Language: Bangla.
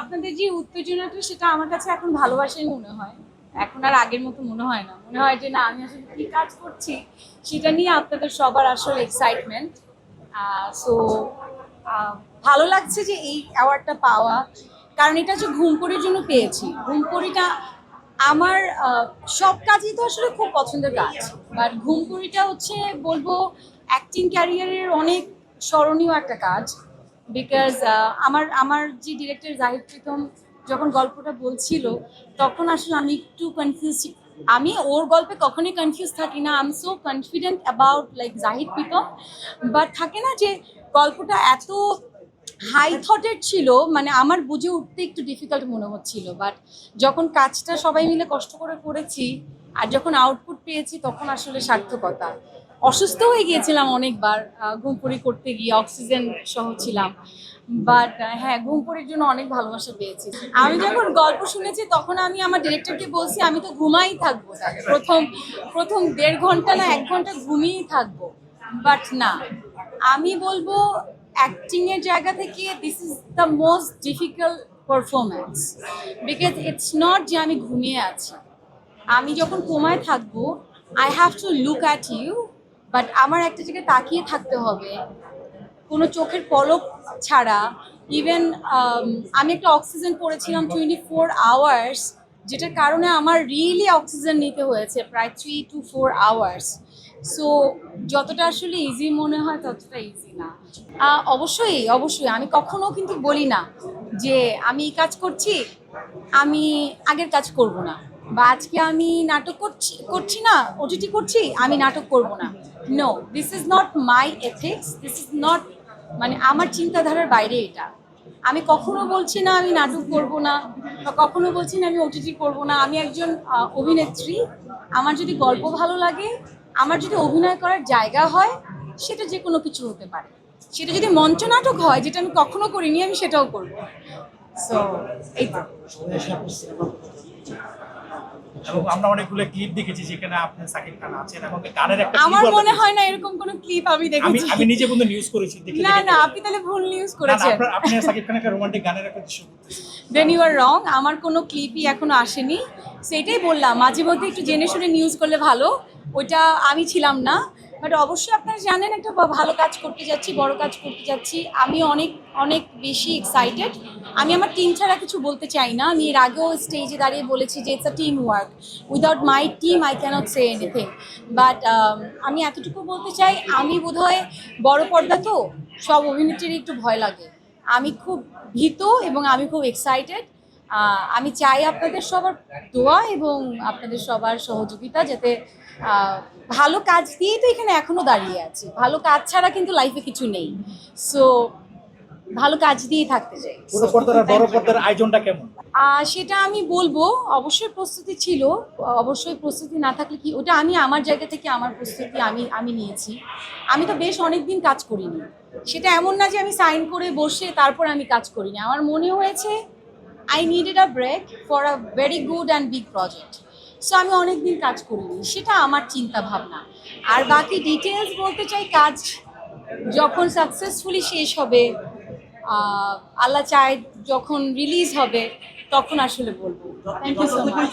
আপনাদের যে উত্তেজনাটা, সেটা আমার কাছে এখন ভালোবাসাই মনে হয়। এখন আর আগের মতো মনে হয় না। মনে হয় যে, না, আমি আসলে কি কাজ করছি, সেটা নিয়ে আপনাদের সবার আসলে এক্সাইটমেন্ট সো ভালো লাগছে যে এই অ্যাওয়ার্ডটা পাওয়া। কারণ এটা হচ্ছে ঘুমপুরির জন্য পেয়েছি। ঘুমপুরিটা আমার সব কাজই তো আসলে খুব পছন্দের কাজ। বাট ঘুমপুরিটা হচ্ছে বলব অ্যাক্টিং ক্যারিয়ারের অনেক স্মরণীয় একটা কাজ। বিকজ আমার আমার যে ডিরেক্টর জাহিদ প্রীতম যখন গল্পটা বলছিল, তখন আসলে আমি একটু কনফিউজ আমি ওর গল্পে কখনোই কনফিউজ থাকি না। I am so confident about like Zahid Pritam but থাকে না যে, গল্পটা এত হাই থটের ছিল মানে আমার বুঝে উঠতে একটু ডিফিকাল্ট মনে হচ্ছিল। বাট যখন কাজটা সবাই মিলে কষ্ট করে করেছি, আর যখন আউটপুট পেয়েছি, তখন আসলে সার্থকতা। অসুস্থ হয়ে গিয়েছিলাম অনেকবার ঘুমপুরি করতে গিয়ে অক্সিজেন সহ ছিলাম। বাট হ্যাঁ ঘুমপুরির জন্য অনেক ভালোবাসা পেয়েছি। আমি যখন গল্প শুনেছি, তখন আমি আমার ডিরেক্টরকে বলছি, আমি তো ঘুমাই থাকব প্রথম প্রথম দেড় ঘণ্টা না এক ঘণ্টা ঘুমিয়েই থাকব। বাট না, আমি বলব অ্যাক্টিংয়ের জায়গা থেকে this is the most difficult performance because it's not যে আমি ঘুমিয়ে আছি। আমি যখন কোমায় থাকব I have to look at you but আমার একটা জায়গায় তাকিয়ে থাকতে হবে। কোনো চোখের পলক ছাড়া। ইভেন আমি একটা অক্সিজেন পড়েছিলাম টোয়েন্টি ফোর আওয়ার্স যেটার কারণে আমার রিয়েলি অক্সিজেন নিতে হয়েছে, প্রায় three two four hours so যতটা আসলে ইজি মনে হয়, ততটা ইজি না। অবশ্যই অবশ্যই, আমি কখনো কিন্তু বলি না যে, আমি এই কাজ করছি, আমি আগের কাজ করব না। বা আজকে আমি নাটক করছি করছি না ওটিটি করছি, আমি নাটক করব না। No this is not my ethics this is not মানে আমার চিন্তাধারার বাইরে এটা। আমি কখনো বলছি না আমি নাটক করব না, বা কখনো বলছি না আমি ওটিটি করব না। আমি একজন অভিনেত্রী। আমার যদি গল্প ভালো লাগে, আমার যদি অভিনয় করার জায়গা হয়, সেটা যে কোনো কিছু হতে পারে। সেটা যদি মঞ্চ নাটক হয়, যেটা আমি কখনো করিনি, আমি সেটাও করব। সো এই তো। এবং আমরা অনেকগুলো ক্লিপ দেখেছি যেখানে আপনি সাকিব খান আছেন এবং গানের একটা আমার মনে হয় না এরকম কোনো ক্লিপ আমি দেখেছি। আমি নিজে বন্ধু নিউজ করেছি না না আপনি তাহলে ভুল নিউজ করেছেন। আপনি সাকিব খানের একটা রোমান্টিক গানের একটা দৃশ্য দেন ইউ আর রং আমার কোনো ক্লিপই এখনও আসেনি। সেটাই বললাম মাঝে মধ্যে একটু জেনে শুনে নিউজ করলে ভালো। ওইটা আমি ছিলাম না। বাট অবশ্যই আপনারা জানেন, একটা ভালো কাজ করতে যাচ্ছি, বড় কাজ করতে যাচ্ছি। আমি অনেক অনেক বেশি এক্সাইটেড আমি আমার টিম ছাড়া কিছু বলতে চাই না। আমি এর আগেও স্টেজে দাঁড়িয়ে বলেছি যে it's a team work without my team I cannot say anything but আমি এতটুকু বলতে চাই, আমি বোধহয় বড় পর্দা তো, সব অভিনেত্রীর একটু ভয় লাগে। আমি খুব ভীত এবং আমি খুব এক্সাইটেড আমি চাই আপনাদের সবার দোয়া এবং আপনাদের সবার সহযোগিতা যাতে ভালো কাজ দিয়েই তো এখানে এখনও দাঁড়িয়ে আছি। ভালো কাজ ছাড়া কিন্তু লাইফে কিছু নেই। সো ভালো কাজ দিয়েই থাকতে চাই। আয়োজনটা কেমন? সেটা আমি বলব অবশ্যই প্রস্তুতি ছিল অবশ্যই প্রস্তুতি না থাকলে কি ওটা আমি আমার জায়গা থেকে আমার প্রস্তুতি আমি আমি নিয়েছি। আমি তো বেশ অনেক দিন কাজ করিনি। সেটা এমন না যে আমি সাইন করে বসে তারপর আমি কাজ করিনি। আমার মনে হয়েছে I needed a break for a very good and big project so আমি অনেক দিন কাজ করিনি, সেটা আমার চিন্তা ভাবনা আর বাকি ডিটেলস বলতে চাই, কাজ যখন সাকসেসফুলি শেষ হবে আল্লাহ চায় যখন রিলিজ হবে, তখন আসলে বলব। Thank you so much